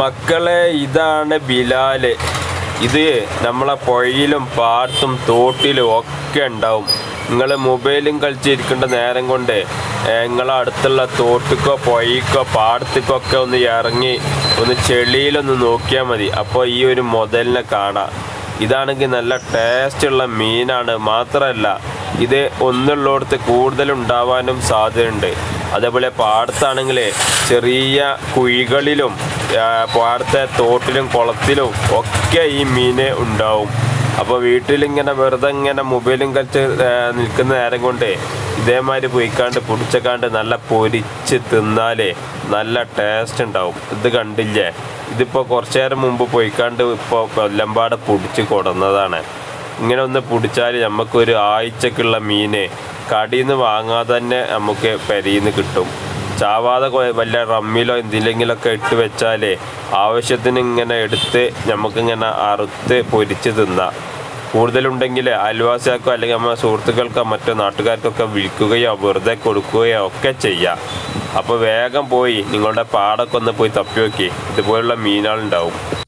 മക്കളെ ഇതാണ് ബിലാൽ. ഇത് നമ്മളെ പുഴയിലും പാടത്തും തോട്ടിലും ഒക്കെ ഉണ്ടാവും. നിങ്ങൾ മൊബൈലും കളിച്ചിരിക്കേണ്ട നേരം കൊണ്ട് നിങ്ങളെ അടുത്തുള്ള തോട്ടിക്കോ പുഴയ്ക്കോ പാടത്തേക്കോ ഒക്കെ ഒന്ന് ഇറങ്ങി ഒന്ന് ചെളിയിലൊന്ന് നോക്കിയാൽ മതി. അപ്പോൾ ഈ ഒരു മുതലിനെ കാണാം. ഇതാണെങ്കിൽ നല്ല ടേസ്റ്റുള്ള മീനാണ്. മാത്രമല്ല ഇത് ഒന്നുള്ളിടത്ത് കൂടുതൽ ഉണ്ടാവാനും സാധ്യതയുണ്ട്. അതേപോലെ പാടത്താണെങ്കിൽ ചെറിയ കുഴികളിലും പാടത്തെ തോട്ടിലും കുളത്തിലും ഒക്കെ ഈ മീന് ഉണ്ടാവും. അപ്പോൾ വീട്ടിലിങ്ങനെ വെറുതെ ഇങ്ങനെ മൊബൈലും കളിച്ച് നിൽക്കുന്ന നേരം കൊണ്ട് ഇതേമാതിരി പൊയ്ക്കാണ്ട് പൊടിച്ചക്കാണ്ട് നല്ല പൊരിച്ച് തിന്നാലേ നല്ല ടേസ്റ്റ് ഉണ്ടാവും. ഇത് കണ്ടില്ലേ? ഇതിപ്പോൾ കുറച്ചു നേരം മുമ്പ് പൊയ്ക്കാണ്ട് ഇപ്പോൾ കൊല്ലമ്പാട് പൊടിച്ച് കൊടുന്നതാണ്. ഇങ്ങനെ ഒന്ന് പിടിച്ചാൽ നമുക്കൊരു ആഴ്ചക്കുള്ള മീനെ കടിയിൽ നിന്ന് വാങ്ങാതെ തന്നെ നമുക്ക് പെരിയിൽ നിന്ന് കിട്ടും. ചാവാതെ വല്ല റമ്മിലോ എന്തിലെങ്കിലൊക്കെ ഇട്ട് വെച്ചാലേ ആവശ്യത്തിന് ഇങ്ങനെ എടുത്ത് നമുക്കിങ്ങനെ അറുത്ത് പൊരിച്ച് തിന്നാം. കൂടുതലുണ്ടെങ്കിൽ അയൽവാസികൾക്കോ അല്ലെങ്കിൽ നമ്മുടെ സുഹൃത്തുക്കൾക്കോ മറ്റോ നാട്ടുകാർക്കൊക്കെ വിൽക്കുകയോ വെറുതെ കൊടുക്കുകയോ ഒക്കെ ചെയ്യാം. അപ്പോൾ വേഗം പോയി നിങ്ങളുടെ പാടൊക്കെ ഒന്ന് പോയി തപ്പി നോക്കി. ഇതുപോലുള്ള മീനുകളുണ്ടാവും.